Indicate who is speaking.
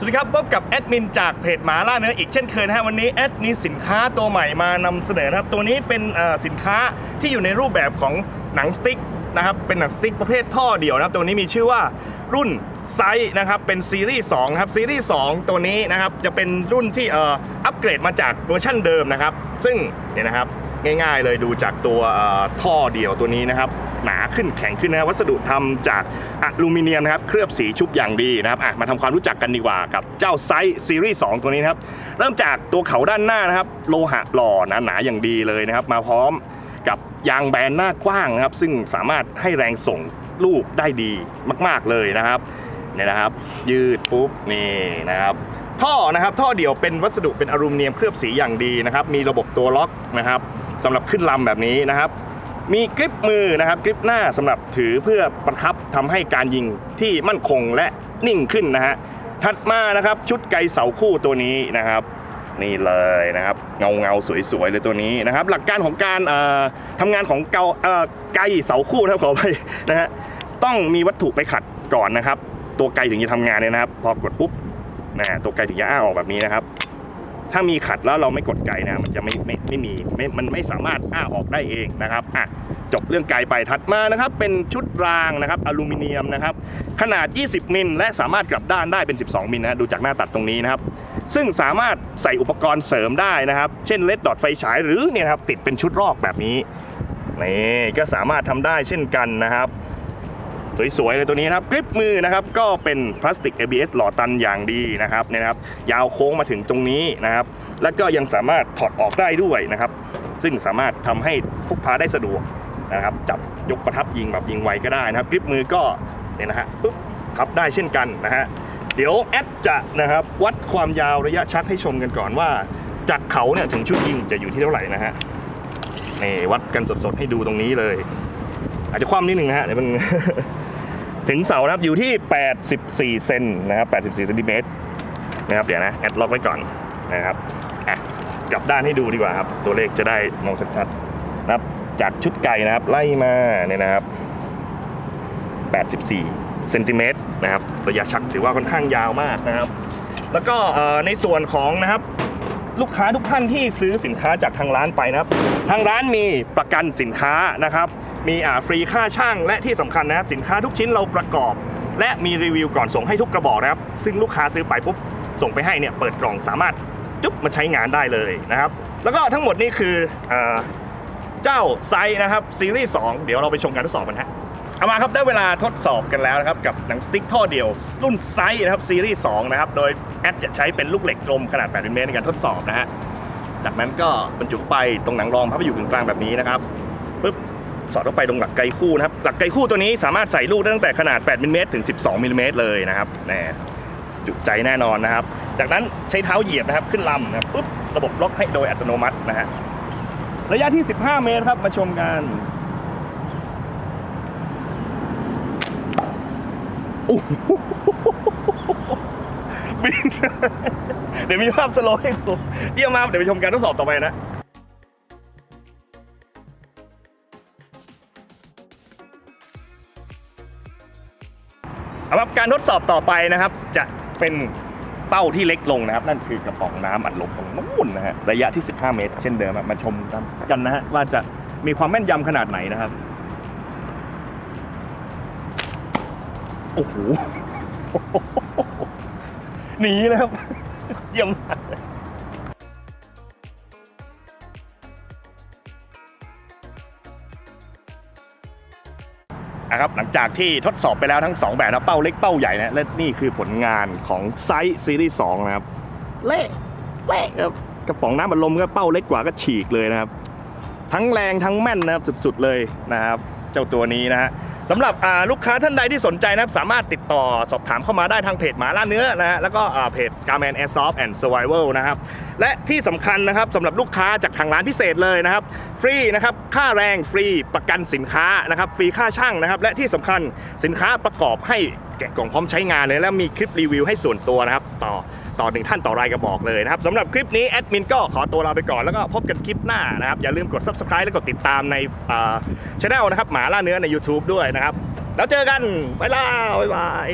Speaker 1: สวัสดีครับพบกับแอดมินจากเพจหมาล่าเนื้ออีกเช่นเคยนะฮะวันนี้แอดมีสินค้าตัวใหม่มานำเสนอครับตัวนี้เป็นสินค้าที่อยู่ในรูปแบบของหนังสติ๊กนะครับเป็นหนังสติ๊กประเภทท่อเดี่ยวนะครับตัวนี้มีชื่อว่ารุ่นไซส์นะครับเป็นซีรีส์2ครับซีรีส์2ตัวนี้นะครับจะเป็นรุ่นที่อ,อัปเกรดมาจากเวอร์ชันเดิมนะครับซึ่งเนี่ยนะครับง่ายๆเลยดูจากตัวท่อเดี่ยวตัวนี้นะครับ หนาขึ้นแข็งขึ้นนะวัสดุทำจากอลูมิเนียมนะครับเคลือบสีชุบอย่างดีนะครับอะมาทำความรู้จักกันดีกว่ากับเจ้าไซส์ซีรีส์2ตัวนี้นะครับเริ่มจากตัวเขาด้านหน้านะครับ โลหะหล่อหนาๆอย่างดีเลยนะครับ มาพร้อมกับยางแบนหน้ากว้างนะครับ ซึ่งสามารถให้แรงส่งลูกได้ดีมาก ๆเลยนะครับเนี่ยนะครับ ยืดปุ๊บนี่นะครับท่อนะครับท่อเดี่ยวเป็นวัสดุเป็นอลูมิเนียมเคลือบสีอย่างดีนะครับ มีระบบตัวล็อกนะครับสำหรับขึ้นลำแบบนี้นะครับ มีกริปมือนะครับกริปหน้าสำหรับถือเพื่อประคับทำให้การยิงที่มั่นคงและนิ่งขึ้นนะฮะถัดมานะครับชุดไกเสาคู่ตัวนี้นะครับนี่เลยนะครับเงาเงาสวยๆเลยตัวนี้นะครับ หลักการของการเอ่อทำงานของเกาเไกเสาคู่นะครับขอไปนะฮะต้องมีวัตถุไปขัดก่อนนะครับ ตัวไกถึงจะทำงานเนี่ยนะครับ พอกดปุ๊บนะตัวไกถึงจะอ้าออกแบบนี้นะครับ ถ้ามีขัดแล้วเราไม่กดไกนะมันจะไม่ไม่ไม่มีไม่มันไม่สามารถอ้าออกได้เองนะครับอะจบเรื่องไกไปถัดมานะครับ เป็นชุดรางนะครับอลูมิเนียมนะครับ ขนาด 20 มิลและสามารถกลับด้านได้เป็น 12 มิลนะดูจากหน้าตัดตรงนี้นะครับ ซึ่งสามารถใส่อุปกรณ์เสริมได้นะครับ เช่นเลดดอทไฟฉายหรือเนี่ยครับติดเป็นชุดรอกแบบนี้นี่ก็สามารถทำได้เช่นกันนะครับ สวยๆเลยตัวนี้นะครับกริปมือนะครับก็เป็นพลาสติก ABS หล่อตันอย่างดีนะครับเนี่ยนะครับยาวโค้งมาถึงตรงนี้นะครับ แล้วก็ยังสามารถถอดออกได้ด้วยนะครับ ซึ่งสามารถทำให้พกพาได้สะดวกนะครับ จับยกประทับยิงแบบยิงไวก็ได้นะครับกริปมือก็เนี่ยนะฮะปุ๊บพับได้เช่นกันนะฮะเดี๋ยวแอดจะนะครับวัดความยาวระยะชักให้ชมกันก่อนว่า จากเขาเนี่ยถึงชุดยิงจะอยู่ที่เท่าไหร่นะฮะนี่วัดกันสดๆให้ดูตรงนี้เลย อาจจะคว่ำนิดนึงนะฮะเดี๋ยวมัน ถึงเสานะครับอยู่ที่ 84 เซนนะครับ 84เซนติเมตรนะครับเดี๋ยวนะแอดล็อกไว้ก่อนนะครับกลับด้านให้ดูดีกว่าครับ ตัวเลขจะได้มองชัดๆนะครับจากชุดไก่นะครับไล่มาเนี่ยนะครับ 84 เซนติเมตรนะครับระยะชักถือว่าค่อนข้างยาวมากนะครับ แล้วก็ในส่วนของนะครับลูกค้าทุกท่านที่ซื้อสินค้าจากทางร้านไปนะครับ ทางร้านมีประกันสินค้านะครับ มีอ่าฟรีค่าช่างและที่สำคัญนะสินค้าทุกชิ้นเราประกอบ และมีรีวิวก่อนส่งให้ทุกกระบอกนะครับซึ่งลูกค้าซื้อไปปุ๊บส่งไปให้เนี่ยเปิดกล่องสามารถยุบมาใช้งานได้เลยนะครับ แล้วก็ทั้งหมดนี่คืออ่าเจ้าไซส์นะครับซีรีส์2เดี๋ยวเราไปชมการทดสอบกันฮะเอามาครับได้เวลาทดสอบกันแล้วนะครับกับหนังสติ๊กท่อเดียว รุ่นไซส์นะครับซีรีส์2นะครับโดยแอดจะใช้เป็นลูกเหล็กกลมขนาด8มิลลิเมตรในการทดสอบนะฮะ จากนั้นก็บรรจุไปตรงหนังรองพับอยู่กลางแบบนี้นะครับปุ๊บ สอดเข้าไปตรงหลักไกคู่นะครับ หลักไกคู่ตัวนี้สามารถใส่ลูกได้ตั้งแต่ขนาด 8มิลลิเมตรถึง 12มิลลิเมตรเลยนะครับแน่จุใจแน่นอนนะครับ จากนั้นใช้เท้าเหยียบนะครับขึ้นลำนะครับปุ๊บระบบล็อกให้โดยอัตโนมัตินะฮะระยะที่ 15 เมตรครับมาชมกันโอ้โหบินเดี๋ยวมีภาพสโลว์ให้ดูเยี่ยมมากเดี๋ยวไปชมการทดสอบต่อไปนะ สำหรับการทดสอบต่อไปนะครับ จะเป็นเป้าที่เล็กลงนะครับ นั่นคือกระป๋องน้ำอัดลมของนู่นนะฮะระยะที่ 15 เมตร เช่นเดิมมาชมกันนะฮะว่าจะมีความแม่นยำขนาดไหนนะครับโอ้โหหนีนะครับเยี่ยมมากเลย นะครับหลังจากที่ทดสอบไปแล้วทั้ง 2 แบบนะเป้าเล็กเป้าใหญ่นะและนี่คือผลงานของไซส์ซีรีส์2นะครับเละเละครับกระป๋องน้ำบัดลมก็เป้าเล็กกว่าก็ฉีกเลยนะครับ ทั้งแรงทั้งแม่นนะครับสุดๆเลยนะครับ เจ้าตัวนี้นะฮะ สำหรับลูกค้าท่านใดที่สนใจนะครับสามารถติดต่อสอบถามเข้ามาได้ทางเพจหมาล่าเนื้อนะฮะแล้วก็อ่าเพจ Scarman Airsoft and Survival นะครับและที่สำคัญนะครับสำหรับลูกค้าจากทางร้านพิเศษเลยนะครับ ฟรีนะครับค่าแรงฟรีประกันสินค้านะครับฟรีค่าช่างนะครับและที่สำคัญสินค้าประกอบให้แกะกล่องพร้อมใช้งานเลย และมีคลิปรีวิวให้ส่วนตัวนะครับต่อ ต่อหนึ่งท่านต่อรายกระบอกเลยนะครับสำหรับคลิปนี้แอดมินก็ขอตัวลาไปก่อนแล้วก็พบกันคลิปหน้านะครับ อย่าลืมกด subscribe และกดติดตามในช่องนะครับหมาล่าเนื้อใน YouTube ด้วยนะครับ แล้วเจอกันบ๊ายบายบ๊ายบาย